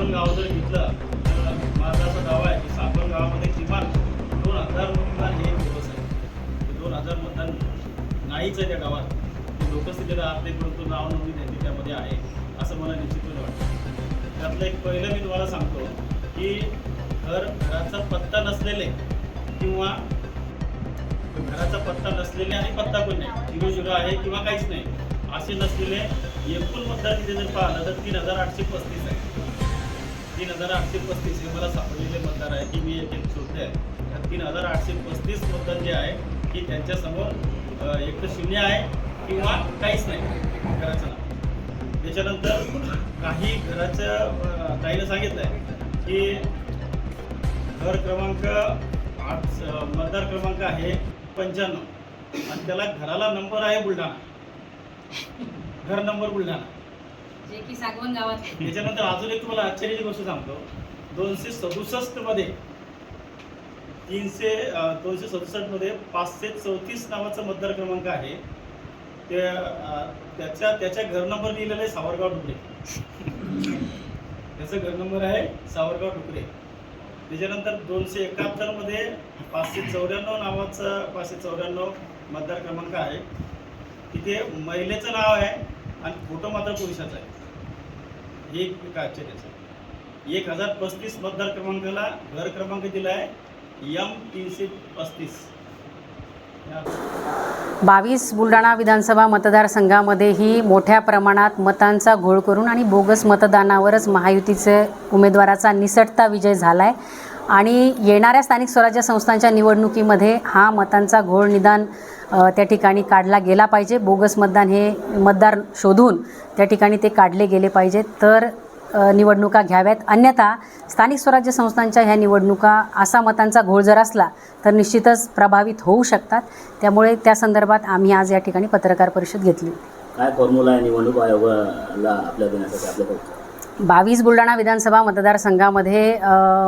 सागवण गाव जर घेतलं तर माझा असा दावा आहे की सागवण गावामध्ये किमान दोन हजार मतदान हे दिवस आहे. दोन हजार मतदान नाहीच आहे त्या गावात. ते लोकस्थितीला आपले परंतु नाव नोंदणी त्यांची त्यामध्ये आहे असं मला निश्चितपणे वाटतं. त्यातलं एक पहिलं मी तुम्हाला सांगतो की घर घराचा पत्ता नसलेले किंवा घराचा पत्ता नसलेले आणि पत्ता पण नाही झिरो झिरो आहे किंवा काहीच नाही असे नसलेले एकूण मतदार तिथे जर पाहिलं तर तीन हजार आठशे पस्तीस आहे. तीन हजार आठशे पस्तीस हे मला सापडलेले मतदार आहे की मी एक एक शोधले आहे. तीन हजार आठशे पस्तीस मतदार जे आहे की त्यांच्यासमोर एक तर शून्य आहे किंवा काहीच नाही घराचं नाव. त्याच्यानंतर काही घराचं ताईनं सांगितलं आहे की घर क्रमांक आठ मतदार क्रमांक आहे पंच्याण्णव. आणि त्याला घराला नंबर आहे बुलढाणा. घर नंबर बुलढाणा. जे की गावात त्याच्यानंतर अजून एक तुम्हाला आश्चर्याची गोष्ट सांगतो. दोनशे सदुसष्टमध्ये तीनशे दोनशे सदुसष्टमध्ये पाचशे चौतीस नावाचा मतदार क्रमांक आहे. ते त्याच्या त्याच्या घर नंबर लिहिलेला आहे सावरगाव डुकरे त्याचा घर नंबर आहे सावरगाव डुकरे त्याच्यानंतर दोनशे एकाहत्तरमध्ये पाचशे चौऱ्याण्णव नावाचा पाचशे चौऱ्याण्णव मतदार क्रमांक आहे. तिथे महिलेचं नाव आहे आणि फोटो मात्र पुरुषाचा आहे. हे एक आश्चर्याचं आहे. एक हजार पस्तीस मतदार क्रमांकाला घर क्रमांक दिला आहे एम तीनशे पस्तीस. बावीस बुलढाणा विधानसभा मतदारसंघामध्येही मोठ्या प्रमाणात मतांचा घोळ करून आणि बोगस मतदानावरच महायुतीचे उमेदवाराचा निसटता विजय झाला आहे आणि येणाऱ्या स्थानिक स्वराज्य संस्थांच्या निवडणुकीमध्ये हा मतांचा घोळ निदान त्या ठिकाणी काढला गेला पाहिजे. बोगस मतदान हे मतदार शोधून त्या ठिकाणी ते काढले गेले पाहिजे तर निवडणुका घ्याव्यात. अन्यथा स्थानिक स्वराज्य संस्थांच्या ह्या निवडणुका असा मतांचा घोळ जर असला तर निश्चितच प्रभावित होऊ शकतात. त्यामुळे त्या संदर्भात आम्ही आज या ठिकाणी पत्रकार परिषद घेतली काय फॉर्म्युला आहे? निवडणूक आयोगाला आपल्या देण्यासाठी आपल्याकडे बावीस बुलढाणा विधानसभा मतदारसंघामध्ये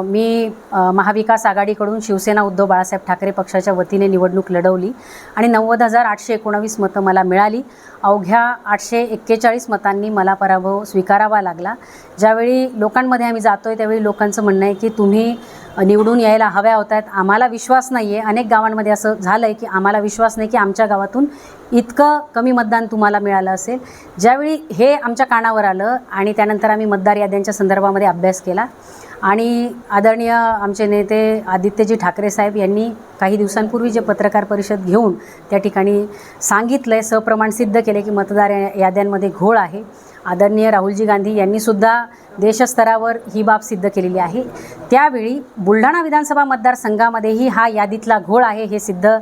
मी महाविकास आघाडीकडून शिवसेना उद्धव बाळासाहेब ठाकरे पक्षाच्या वतीने निवडणूक लढवली आणि नव्वद हजार आठशे एकोणावीस मतं मला मिळाली. अवघ्या आठशे एक्केचाळीस मतांनी मला पराभव स्वीकारावा लागला. ज्यावेळी लोकांमध्ये आम्ही जातो आहे त्यावेळी लोकांचं म्हणणं आहे की तुम्ही निवडून यायला हव्या होत आहेत आम्हाला विश्वास नाही आहे अनेक गावांमध्ये असं झालं आहे की आम्हाला विश्वास नाही की आमच्या गावातून इतकं कमी मतदान तुम्हाला मिळालं असेल. ज्यावेळी हे आमच्या कानावर आलं आणि त्यानंतर आम्ही मतदार याद्यांच्या संदर्भामध्ये अभ्यास केला आणि आदरणीय आमचे नेते आदित्यजी ठाकरे साहेब यांनी काही दिवसांपूर्वी जे पत्रकार परिषद घेऊन त्या ठिकाणी सांगितलं आहे सप्रमाण सिद्ध केले की मतदार या- याद्यांमध्ये घोळ आहे. आदरणीय राहुलजी गांधी यांनीसुद्धा देशस्तरावर ही बाब सिद्ध केलेली आहे. त्यावेळी बुलढाणा विधानसभा मतदारसंघामध्येही हा यादीतला घोळ आहे हे सिद्ध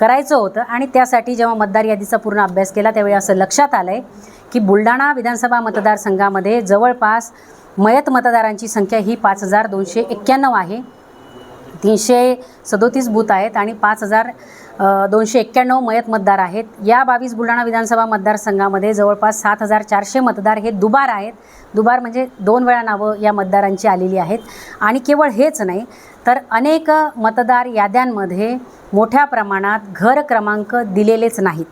करायचं होतं आणि त्यासाठी जेव्हा मतदार यादीचा पूर्ण अभ्यास केला त्यावेळी असं लक्षात आलं आहे की बुलढाणा विधानसभा मतदारसंघामध्ये जवळपास मयत मतदारांची संख्या ही पाच हजार दोनशे एक्क्याण्णव आहे. तीनशे सदोतीस बूथ आहेत आणि पाच हजार दोनशे एक्क्याण्णव मयत मतदार आहेत. या बावीस बुलढाणा विधानसभा मतदारसंघामध्ये जवळपास सात हजार चारशे मतदार हे दुबार आहेत. दुबार म्हणजे दोन वेळा नावं या मतदारांची आलेली आहेत. आणि केवळ हेच नाही तर अनेक मतदार याद्यांमध्ये मोठ्या प्रमाणात घर क्रमांक दिलेलेच नाहीत.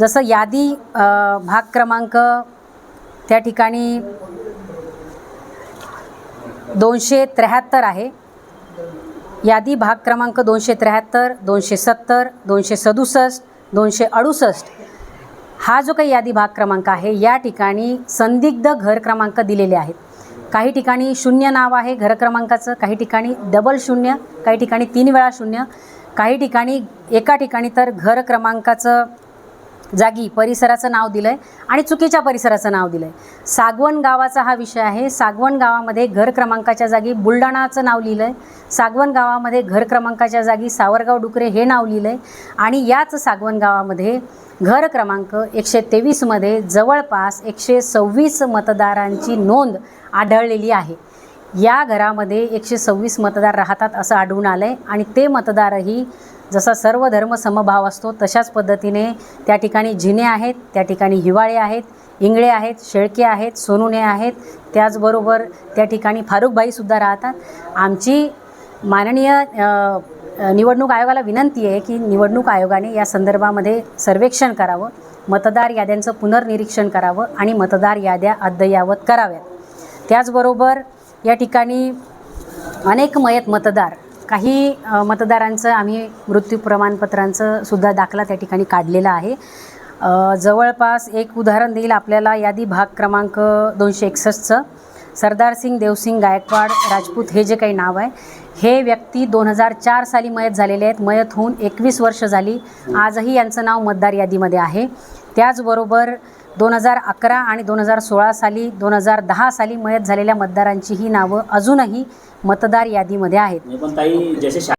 जसं यादी भाग क्रमांक त्या ठिकाणी दोनशे त्र्याहत्तर आहे. यादी भाग क्रमांक दोनशे त्र्याहत्तर दोनशे सत्तर दोनशे सदुसष्ट दोनशे अडुसष्ट. हा जो काही यादी भाग क्रमांक आहे या ठिकाणी संदिग्ध घर क्रमांक दिलेले आहेत. काही ठिकाणी शून्य नाव आहे घर क्रमांकाचं काही ठिकाणी डबल शून्य काही ठिकाणी तीन वेळा शून्य काही ठिकाणी एका ठिकाणी तर घर क्रमांकाचं जागी परिसराचं नाव दिलं आहे आणि चुकीच्या परिसराचं नाव दिलं आहे सागवण गावाचा हा विषय आहे. सागवण गावामध्ये घर क्रमांकाच्या जागी बुलढाणाचं नाव लिहिलं आहे सागवण गावामध्ये घर क्रमांकाच्या जागी सावरगाव डुकरे हे नाव लिहिलं आहे आणि याच सागवण गावामध्ये घर क्रमांक एकशे तेवीसमध्ये जवळपास एकशे सव्वीस मतदारांची नोंद आढळलेली आहे. या घरामध्ये एकशे सव्वीस मतदार राहतात असं आढळून आलं आहे आणि ते मतदारही जसा सर्व धर्म समभाव असतो तशाच पद्धतीने त्या ठिकाणी जिने आहेत त्या ठिकाणी हिवाळे आहेत इंगळे आहेत शेळके आहेत सोनुने आहेत त्याचबरोबर त्या ठिकाणी फारुखबाईसुद्धा राहतात. आमची माननीय निवडणूक आयोगाला विनंती आहे की निवडणूक आयोगाने या संदर्भामध्ये सर्वेक्षण करावं मतदार याद्यांचं पुनर्निरीक्षण करावं आणि मतदार याद्या अद्ययावत कराव्यात. त्याचबरोबर या ठिकाणी अनेक मयत मतदार काही मतदारांचं आम्ही मृत्यू प्रमाणपत्रांचं सुद्धा दाखला त्या ठिकाणी काढलेला आहे. जवळपास एक उदाहरण देईल आपल्याला यादी भाग क्रमांक दोनशे एकसष्टचं. सरदार सिंग देवसिंग गायकवाड राजपूत हे जे काही नाव आहे हे व्यक्ती दोन हजार चार साली मयत झालेले आहेत. मयत होऊन एकवीस वर्ष झाली. आजही यांचं नाव मतदार यादीमध्ये आहे. त्याचबरोबर दोन हजार अकरा आणि दोन हजार सोळा साली दोन हजार दहा साली मयत झालेल्या मतदारांची ही नावं अजूनही मतदार यादीमध्ये आहेत.